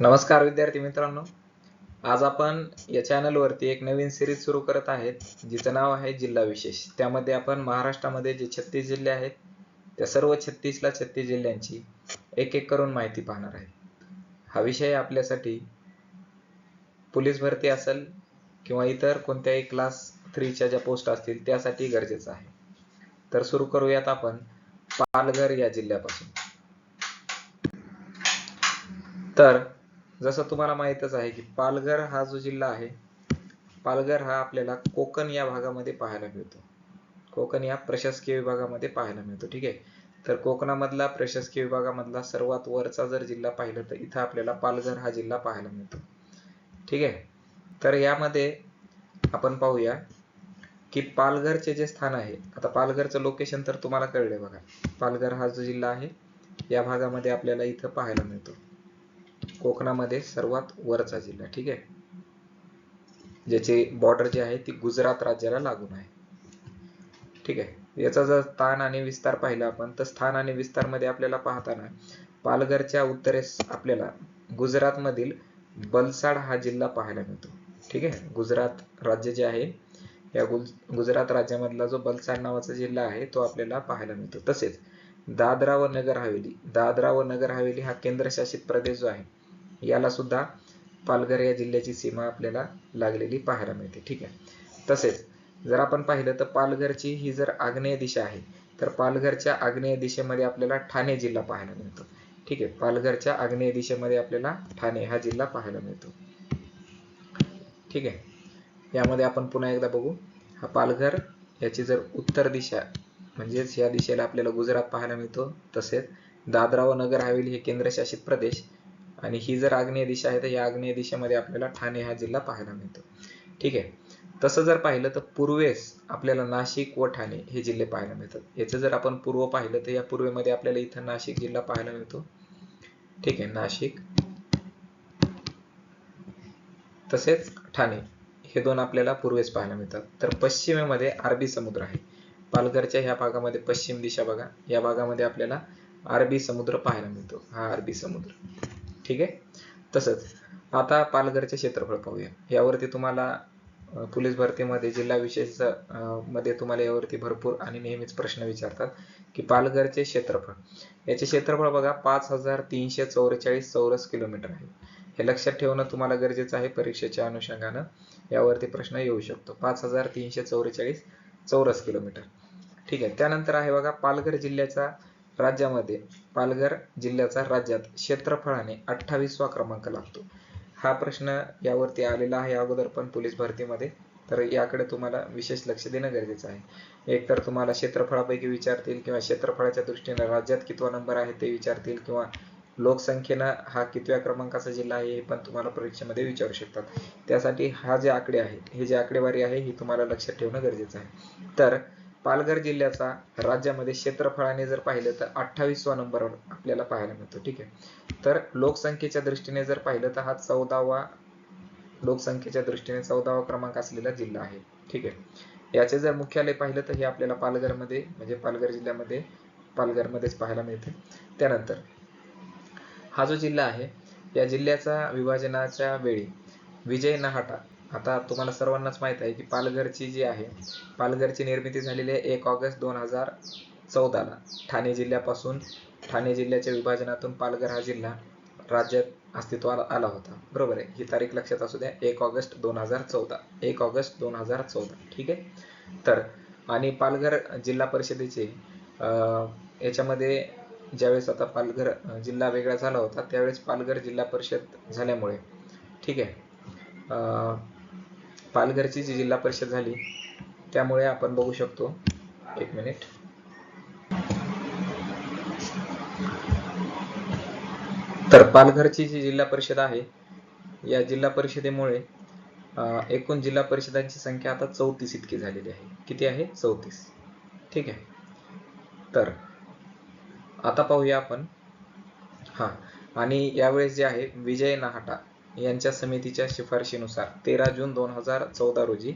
नमस्कार विद्यार्थी मित्रांनो. आज आपण या चॅनलवरती एक नवीन सिरीज सुरू करत आहेत जिचं नाव आहे जिल्हा विशेष. त्यामध्ये आपण महाराष्ट्रामध्ये जे छत्तीस जिल्हे आहेत त्या सर्व छत्तीसला छत्तीस जिल्ह्यांची एक एक करून माहिती पाहणार आहे. हा विषय आपल्यासाठी पोलीस भरती असेल किंवा इतर कोणत्याही क्लास थ्रीच्या ज्या पोस्ट असतील त्यासाठी गरजेचं आहे. तर सुरू करूयात आपण पालघर या जिल्ह्यापासून. तर जसं तुम्हाला माहीतच आहे की पालघर हा जो जिल्हा आहे पालघर हा आपल्याला कोकण या भागामध्ये पाहायला मिळतो. कोकण या प्रशासकीय विभागामध्ये पाहायला मिळतो ठीक आहे? तर कोकणामधला प्रशासकीय विभागामधला सर्वात वरचा जर जिल्हा पाहिलं तर इथं आपल्याला पालघर हा जिल्हा पाहायला मिळतो. ठीक आहे? तर यामध्ये आपण पाहूया की पालघरचे जे स्थान आहे आता पालघरचं लोकेशन तर तुम्हाला कळले बघा. पालघर हा जो जिल्हा आहे या भागामध्ये आपल्याला इथं पाहायला मिळतो. कोकणामध्ये सर्वात वरचा जिल्हा ठीक आहे? ज्याचे बॉर्डर जे आहे ती गुजरात राज्याला लागून आहे. ठीक आहे? याचा जर स्थान आणि विस्तार पाहिला आपण तर स्थान आणि विस्तारमध्ये आपल्याला पाहताना पालघरच्या उत्तरेस आपल्याला गुजरात मधील बलसाड हा जिल्हा पाहायला मिळतो. ठीक आहे? गुजरात राज्य जे आहे या गुजरात राज्यामधला जो बलसाड नावाचा जिल्हा आहे तो आपल्याला पाहायला मिळतो. तसेच दादरा व नगर हवेली दादरा व नगर हवेली हा केंद्रशासित प्रदेश जो आहे याला सुद्धा पालघर या जिल्ह्याची सीमा आपल्याला लागलेली पाहायला मिळते. ठीक आहे? तसेच जर आपण पाहिलं तर पालघरची ही जर आग्नेय दिशा आहे तर पालघरच्या आग्नेय दिशेमध्ये आपल्याला ठाणे जिल्हा पाहायला मिळतो. ठीक आहे? पालघरच्या आग्नेय दिशेमध्ये आपल्याला ठाणे हा जिल्हा पाहायला मिळतो. ठीक आहे? यामध्ये आपण पुन्हा एकदा बघू. हा पालघर याची जर उत्तर दिशा म्हणजेच या दिशेला आपल्याला गुजरात पाहायला मिळतो. तसेच दादरा व नगर हवेली हे केंद्रशासित प्रदेश. आणि ही जर आग्नेय दिशा आहे तर या आग्नेय दिशेमध्ये आपल्याला ठाणे हा जिल्हा पाहायला मिळतो. ठीक आहे? तसं जर पाहिलं तर पूर्वेस आपल्याला नाशिक व ठाणे हे जिल्हे पाहायला मिळतात. याचं जर आपण पूर्व पाहिलं तर या पूर्वेमध्ये आपल्याला इथं नाशिक जिल्हा पाहायला मिळतो. ठीक आहे? नाशिक तसेच ठाणे हे दोन आपल्याला पूर्वेस पाहायला मिळतात. तर पश्चिमेमध्ये अरबी समुद्र आहे. पालघरच्या ह्या भागामध्ये पश्चिम दिशा बघा. या भागामध्ये आपल्याला अरबी समुद्र पाहायला मिळतो. हा अरबी समुद्र. ठीक आहे? तसंच आता पालघरचे क्षेत्रफळ पाहूया. यावरती तुम्हाला पोलीस भरतीमध्ये जिल्हा विशेषमध्ये तुम्हाला यावरती भरपूर आणि नेहमीच प्रश्न विचारतात की पालघरचे क्षेत्रफळ. याचे क्षेत्रफळ बघा पाच हजार तीनशे चौवेचाळीस चौरस किलोमीटर आहे. हे लक्षात ठेवणं तुम्हाला गरजेचं आहे परीक्षेच्या अनुषंगानं. यावरती प्रश्न येऊ शकतो. पाच हजार तीनशे चौवेचाळीस चौरस किलोमीटर. ठीक आहे? त्यानंतर आहे बघा पालघर जिल्ह्याचा राज्यामध्ये पालघर जिल्ह्याचा राज्यात क्षेत्रफळाने अठ्ठावीसवा क्रमांक लागतो. हा प्रश्न यावरती आलेला आहे अगोदर पण पोलीस भरतीमध्ये. तर याकडे तुम्हाला विशेष लक्ष देणं गरजेचं आहे. एकतर तुम्हाला क्षेत्रफळापैकी विचारतील किंवा क्षेत्रफळाच्या दृष्टीने राज्यात कितवा नंबर आहे ते विचारतील किंवा लोकसंख्येनं हा कितव्या क्रमांकाचा जिल्हा आहे हे पण तुम्हाला परीक्षेमध्ये विचारू शकतात. त्यासाठी हा जे आकडे आहेत हे जे आकडेवारी आहे ही तुम्हाला लक्षात ठेवणं गरजेचं आहे. तर पालघर जिल्ह्याचा राज्यामध्ये क्षेत्रफळाने जर पाहिलं तर अठ्ठावीसवा नंबर आपल्याला पाहायला मिळतो. ठीक आहे? तर लोकसंख्येच्या दृष्टीने जर पाहिलं तर हा चौदावा लोकसंख्येच्या दृष्टीने चौदावा क्रमांक असलेला जिल्हा आहे. ठीक आहे? याचे जर मुख्यालय पाहिलं तर हे आपल्याला पालघरमध्ये म्हणजे पालघर जिल्ह्यामध्ये पालघरमध्येच पाहायला मिळते. त्यानंतर हा जो जिल्हा आहे या जिल्ह्याचा विभाजनाच्या वेळी विजय नहाटा आता तुम्हाला सर्वांनाच माहीत आहे की पालघरची जी आहे पालघरची निर्मिती झालेली आहे एक ऑगस्ट दोन हजार चौदाला. ठाणे जिल्ह्यापासून ठाणे जिल्ह्याच्या विभाजनातून पालघर हा जिल्हा राज्यात अस्तित्वाला आला होता. बरोबर आहे. ही तारीख लक्षात असू द्या. एक ऑगस्ट दोन हजार चौदा. एक ऑगस्ट दोन हजार चौदा. ठीक आहे? तर आणि पालघर जिल्हा परिषदेचे याच्यामध्ये ज्यावेळेस आता पालघर जिल्हा वेगळा झाला होता त्यावेळेस पालघर जिल्हा परिषद झाल्यामुळे ठीक आहे? पालघरची जी जिल्हा परिषद झाली त्यामुळे आपण बघू शकतो. एक मिनिट. तर पालघरची जी जिल्हा परिषद आहे या जिल्हा परिषदेमुळे एकूण जिल्हा परिषदांची संख्या आता चौतीस इतकी झालेली आहे. किती आहे? चौतीस. ठीक आहे. तर आता पाहूया आपण. हा. आणि यावेळेस जे आहे विजय नाहटा. यांच्या समितीच्या शिफारशीनुसार तेरा जून दोन हजार चौदा रोजी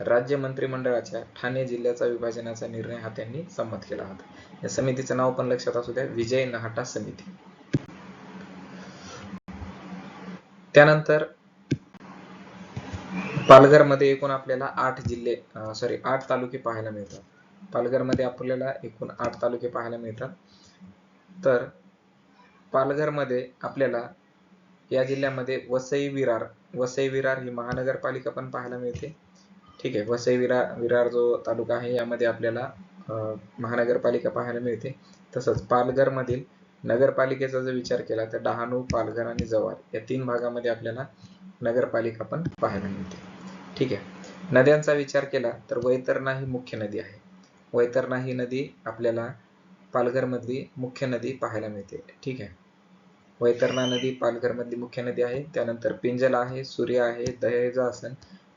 राज्य मंत्रिमंडळाच्या ठाणे जिल्ह्याचा विभाजनाचा निर्णय हा त्यांनी संमत केला होता. या समितीचं नाव पण लक्षात असू द्या विजय नहाटा समिती. त्यानंतर पालघरमध्ये एकूण आपल्याला आठ जिल्हे सॉरी आठ तालुके पाहायला मिळतात. पालघरमध्ये आपल्याला एकूण आठ तालुके पाहायला मिळतात. तर पालघरमध्ये आपल्याला या जिल्ह्यामध्ये वसई विरार वसई विरार ही महानगरपालिका पण पाहायला मिळते. ठीक आहे वसई विरार विरार जो तालुका आहे यामध्ये आपल्याला महानगरपालिका पाहायला मिळते. तसंच पालघरमधील नगरपालिकेचा जर विचार केला तर डहाणू पालघर आणि जव्हार या तीन भागामध्ये आपल्याला नगरपालिका पण पाहायला मिळते. ठीक आहे नद्यांचा विचार केला तर वैतरणा ही मुख्य नदी आहे. वैतरणा ही नदी आपल्याला पालघरमधली मुख्य नदी पाहायला मिळते. ठीक आहे वैतरणा नदी पालघरमधली मुख्य नदी आहे. त्यानंतर पिंजला आहे सूर्य आहे दहेजा असेल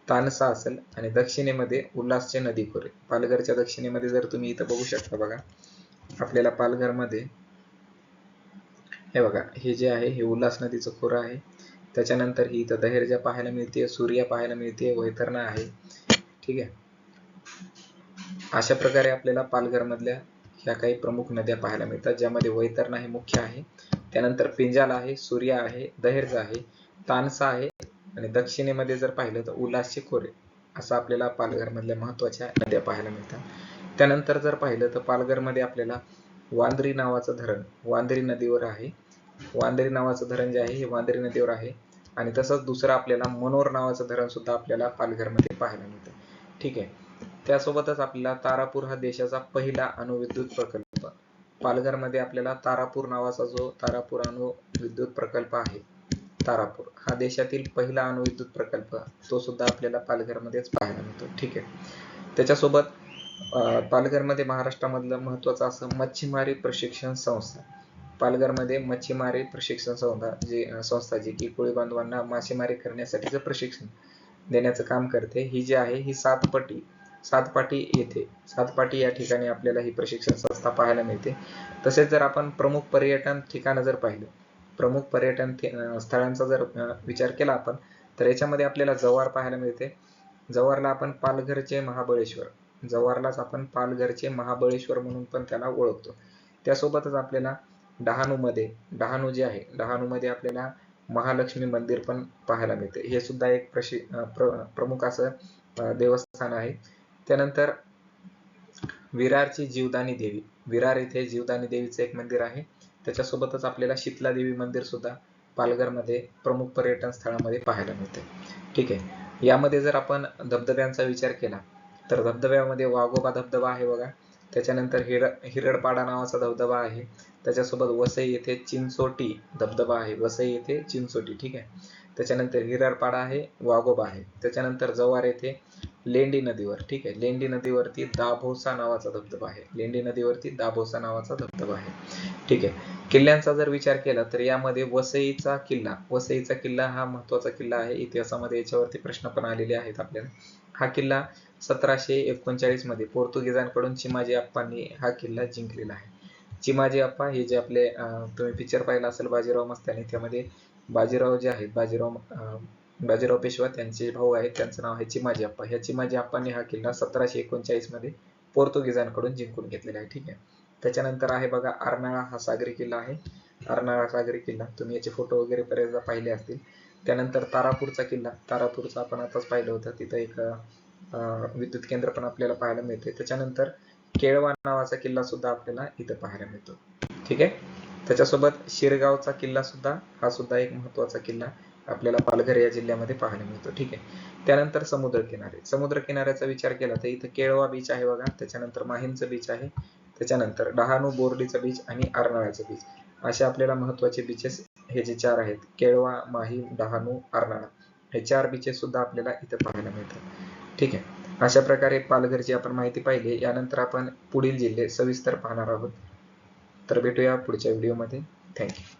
तानसा असेल आणि दक्षिणेमध्ये उल्हासचे नदी खोरे पालघरच्या दक्षिणेमध्ये जर तुम्ही इथं बघू शकता बघा आपल्याला पालघरमध्ये हे बघा हे जे आहे हे उल्हास नदीचं खोरं आहे. त्याच्यानंतर ही इथं दहेरजा पाहायला मिळते सूर्या पाहायला मिळते वैतरणा आहे. ठीक आहे? अशा प्रकारे आपल्याला पालघरमधल्या ह्या काही प्रमुख नद्या पाहायला मिळतात ज्यामध्ये वैतरणा हे मुख्य आहे. त्यानंतर पिंजाल आहे सूर्या आहे दहेर्ज आहे तानसा आहे आणि दक्षिणेमध्ये जर पाहिलं तर उल्हासचे खोरे असं आपल्याला पालघरमधल्या महत्त्वाच्या नद्या पाहायला मिळतात. त्यानंतर जर पाहिलं तर पालघरमध्ये आपल्याला वांद्री नावाचं धरण वांद्री नदीवर आहे. वांद्री नावाचं धरण जे आहे हे वांद्री नदीवर आहे आणि तसंच दुसरं आपल्याला मनोर नावाचं धरण सुद्धा आपल्याला पालघरमध्ये पाहायला मिळतं. ठीक आहे. त्यासोबतच आपल्याला तारापूर हा देशाचा पहिला अणुविद्युत प्रकल्प पालघरमध्ये आपल्याला तारापूर नावाचा जो तारापूर अणुविद्युत प्रकल्प आहे तारापूर हा देशातील पहिला अणुविद्युत प्रकल्प तो सुद्धा आपल्याला पालघरमध्येच पाहायला मिळतो. ठीक आहे. त्याच्यासोबत पालघरमध्ये महाराष्ट्रामधलं महत्वाचं असं मच्छीमारी प्रशिक्षण संस्था पालघरमध्ये मच्छीमारी प्रशिक्षण संस्था जी संस्था जी की कोळी बांधवांना मासेमारी करण्यासाठीचं प्रशिक्षण देण्याचं काम करते ही जी आहे ही सातपटी सातपाटी येथे. सातपाटी या ठिकाणी आपल्याला ही प्रशिक्षण संस्था पाहायला मिळते. तसेच जर आपण प्रमुख पर्यटन ठिकाणं जर पाहिलं प्रमुख पर्यटन स्थळांचा जर विचार केला आपण तर याच्यामध्ये आपल्याला जव्हार पाहायला मिळते. जव्हारला आपण पालघरचे महाबळेश्वर जव्हारलाच आपण पालघरचे महाबळेश्वर म्हणून पण त्याला ओळखतो. त्यासोबतच आपल्याला डहाणूमध्ये डहाणू जे आहे डहाणूमध्ये आपल्याला महालक्ष्मी मंदिर पण पाहायला मिळते. हे सुद्धा एक प्रशि प्र प्रमुख असं देवस्थान आहे. त्यानंतर विरारची जीवदानी देवी. विरार येथे जीवदानी देवीचं एक मंदिर आहे. त्याच्यासोबतच आपल्याला शीतला देवी मंदिर सुद्धा पालघरमध्ये प्रमुख पर्यटन स्थळामध्ये पाहायला मिळते. ठीक आहे. यामध्ये जर आपण धबधब्यांचा विचार केला तर धबधब्यामध्ये वाघोबा धबधबा आहे बघा. त्याच्यानंतर हिर हिरडपाडा नावाचा धबधबा आहे. त्याच्यासोबत वसई येथे चिंचोटी धबधबा आहे. वसई येथे चिंचोटी. ठीक आहे. त्याच्यानंतर हिरडपाडा आहे वाघोबा आहे. त्याच्यानंतर जव्हार येथे लेंडी नदीवर ठीक आहे. लेंडी नदीवरती दाभोसा नावाचा धबधबा आहे. लेंडी नदीवरती दाभोसा नावाचा धबधबा आहे. ठीक आहे. किल्ल्यांचा जर विचार केला तर यामध्ये वसईचा किल्ला वसईचा किल्ला हा महत्त्वाचा किल्ला आहे. इतिहासामध्ये याच्यावरती प्रश्न पण आलेले आहेत आपल्याला. हा किल्ला सतराशे एकोणचाळीसमध्ये पोर्तुगीजांकडून चिमाजी अप्पांनी हा किल्ला जिंकलेला आहे. चिमाजी अप्पा हे जे आपले तुम्ही पिक्चर पाहिला असेल बाजीराव मस्तानी त्यामध्ये बाजीराव जे आहेत बाजीराव बाजीराव पेशवा त्यांचे भाऊ आहेत त्यांचं नाव आहे चिमाजी अप्पा ह्या चिमाजी अप्पांनी हा किल्ला सतराशे एकोणचाळीसमध्ये पोर्तुगीजांकडून जिंकून घेतलेला आहे. ठीक आहे. त्याच्यानंतर आहे बघा अर्नाळा हा सागरी किल्ला आहे. अर्नाळा सागरी किल्ला. तुम्ही याचे फोटो वगैरे बरेचदा पाहिले असतील. त्यानंतर तारापूरचा किल्ला. तारापूरचा आपण आताच पाहिलं होतं. तिथं एक विद्युत केंद्र पण आपल्याला पाहायला मिळते त्याच्यानंतर केळवा नावाचा किल्ला सुद्धा आपल्याला इथं पाहायला मिळतो. ठीक आहे? त्याच्यासोबत शिरगावचा किल्ला सुद्धा हा सुद्धा एक महत्त्वाचा किल्ला. आपल्याला पालघर या जिल्ह्यामध्ये पाहायला मिळतो. ठीक आहे. त्यानंतर समुद्र किनारे समुद्र किनाऱ्याचा विचार केला तर इथं केळवा बीच आहे बघा. त्याच्यानंतर माहीमचं बीच आहे. त्याच्यानंतर डहाणू बोर्डीचं बीच आणि अर्नाळ्याचं बीच असे आपल्याला महत्त्वाचे बीचेस हे जे चार आहेत. केळवा माहीम डहाणू अर्नाळा हे चार बीचेस सुद्धा आपल्याला इथं पाहायला मिळतात. ठीक आहे. अशा प्रकारे पालघरची आपण माहिती पाहिली यानंतर आपण पुढील जिल्हे सविस्तर पाहणार आहोत. तर भेटूया पुढच्या व्हिडिओमध्ये थँक्यू